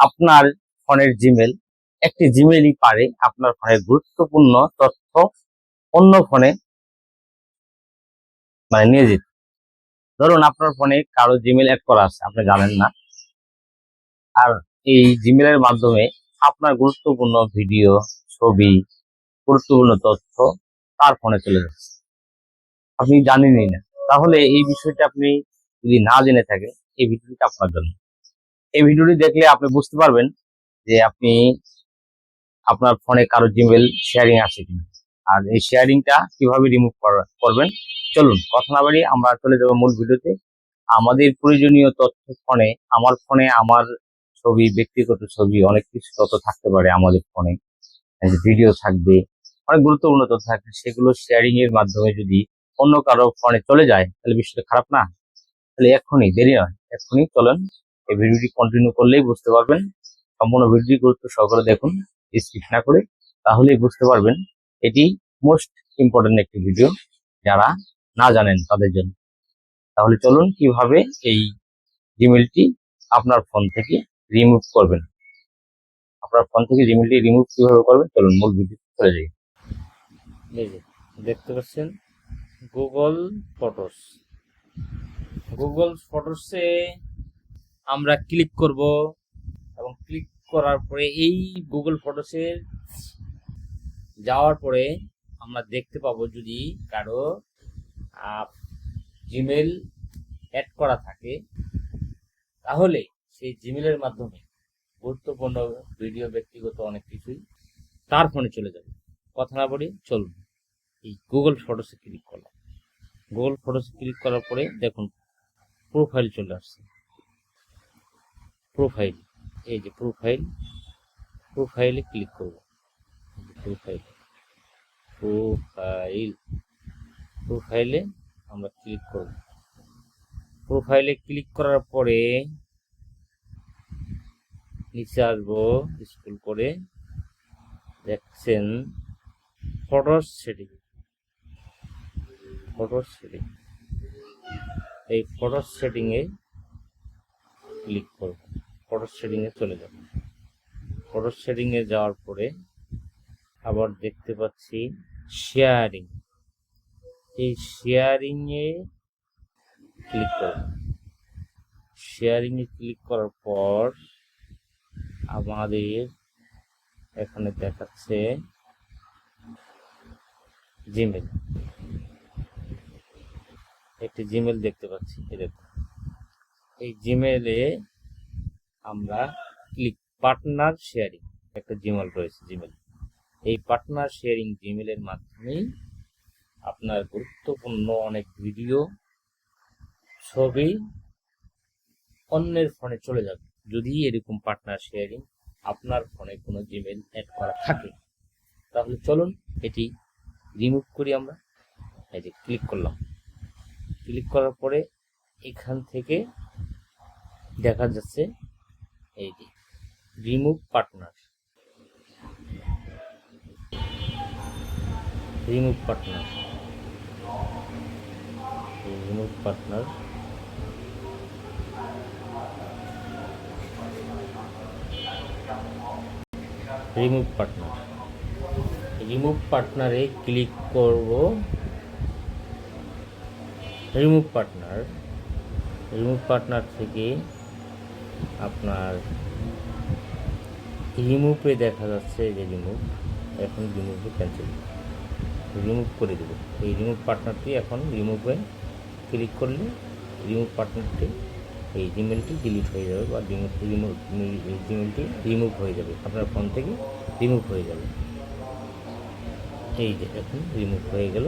আপনার ফোনের জিমেল একটি জিমেলই পারে আপনার ফোনের গুরুত্বপূর্ণ তথ্য অন্য ফোনে মানে নিয়ে যেতে। ধরুন আপনার ফোনে কারও জিমেল অ্যাড করা আছে, আপনি জানেন না। আর এই জিমেলের মাধ্যমে আপনার গুরুত্বপূর্ণ ভিডিও, ছবি, গুরুত্বপূর্ণ তথ্য তার ফোনে চলে যাচ্ছে। আপনি জানেনই না। তাহলে এই বিষয়টা আপনি যদি না জেনে থাকেন, এই ভিডিওটি আপনার জন্য। এই ভিডিওটি দেখলে আপনি বুঝতে পারবেন যে আপনি আপনার ফোনে কারও জিমেল শেয়ারিং আছে কিনা। আর এই শেয়ারিংটা কীভাবে রিমুভ করবেন? চলুন, কথা না বাড়িয়ে আমরা চলে যাব মূল ভিডিওতে। আমাদের প্রয়োজনীয় তথ্য ফোনে, আমার ফোনে আমার ছবি, ব্যক্তিগত ছবি, অনেক কিছু তথ্য থাকতে পারে আমাদের ফোনে। ভিডিও থাকবে, অনেক গুরুত্বপূর্ণ তথ্য থাকবে, সেগুলো শেয়ারিং এর মাধ্যমে যদি অন্য কারও ফোনে চলে যায়, তাহলে বিষয়টা খারাপ না। তাহলে এক্ষুনি, দেরি নয়, এক্ষুনি চলেন এই ভিডিওটি কন্টিনিউ করলেই বুঝতে পারবেন। সম্পূর্ণ ভিডিওটি গুরুত্ব সহকারে দেখুন স্কিপ না করে, তাহলেই বুঝতে পারবেন এটি মোস্ট ইম্পর্টেন্ট একটি ভিডিও যারা না জানেন তাদের জন্য। তাহলে চলুন কীভাবে এই জিমেলটি আপনার ফোন থেকে রিমুভ করবেন। আপনার ফোন থেকে জিমেলটি রিমুভ কীভাবে করবেন? চলুন মূল ভিডিও চলে যাই। দেখতে পাচ্ছেন গুগল ফটোস গুগল ফটোসে আমরা ক্লিক করব। এবং ক্লিক করার পরে এই গুগল ফটোসের যাওয়ার পরে আমরা দেখতে পাবো যদি কারও জিমেল অ্যাড করা থাকে, তাহলে সেই জিমেলের মাধ্যমে গুরুত্বপূর্ণ ভিডিও ব্যক্তিগত অনেক কিছুই তার ফোনে চলে যাবে। কথা না বলি চলুন এই গুগল ফটোসে ক্লিক করলাম। গুগল ফটোসে ক্লিক করার পরে দেখুন প্রোফাইল চলে আসছে। প্রোফাইল এই যে প্রোফাইল প্রোফাইলে ক্লিক করব। প্রোফাইল প্রোফাইল প্রোফাইলে আমরা ক্লিক করব। প্রোফাইলে ক্লিক করার পরে নিচে আসব স্কুল করে দেখছেন ফটোস সেটিং ফটোস সেটিং এই ফটোস সেটিংয়ে ক্লিক করব। ফটোস সেটিংয়ে চলে যাব। ফটোস সেটিংয়ে যাওয়ার পরে আবার দেখতে পাচ্ছি শেয়ারিং এই শেয়ারিংয়ে ক্লিক করব শেয়ারিংয়ে ক্লিক করার পর আমাদের এখানে দেখাচ্ছে জিমেল একটি জিমেল দেখতে পাচ্ছি দেখুন এই জিমেলে আমরা ক্লিক পার্টনার শেয়ারিং একটা জিমেল রয়েছে জিমেল এই পার্টনার শেয়ারিং জিমেলের মাধ্যমেই আপনার গুরুত্বপূর্ণ অনেক ভিডিও ছবি অন্যের ফোনে চলে যাবে। যদি এরকম পার্টনার শেয়ারিং আপনার ফোনে কোনো জিমেল অ্যাড করা থাকে, তাহলে চলুন এটি রিমুভ করি আমরা। এই যে ক্লিক করলাম। ক্লিক করার পরে এখান থেকে দেখা যাচ্ছে এই যে, remove partner. Remove partner. Remove partner. Remove partner. Remove পার্টনারে click করব। Remove partner. রিমুভ পার্টনার থেকে আপনার রিমুভে দেখা যাচ্ছে যে রিমুভ, এখন রিমুভে ক্যান্সেল রিমুভ করে দেবো। এই রিমুভ পার্টনারটি এখন রিমুভে ক্লিক করলে রিমুভ পার্টনারটি এই জিমেলটি ডিলিট হয়ে যাবে বা রিমুভ রিমুভ জিমেলটি রিমুভ হয়ে যাবে। আপনার ফোন থেকে রিমুভ হয়ে যাবে। এই যে এখন রিমুভ হয়ে গেল।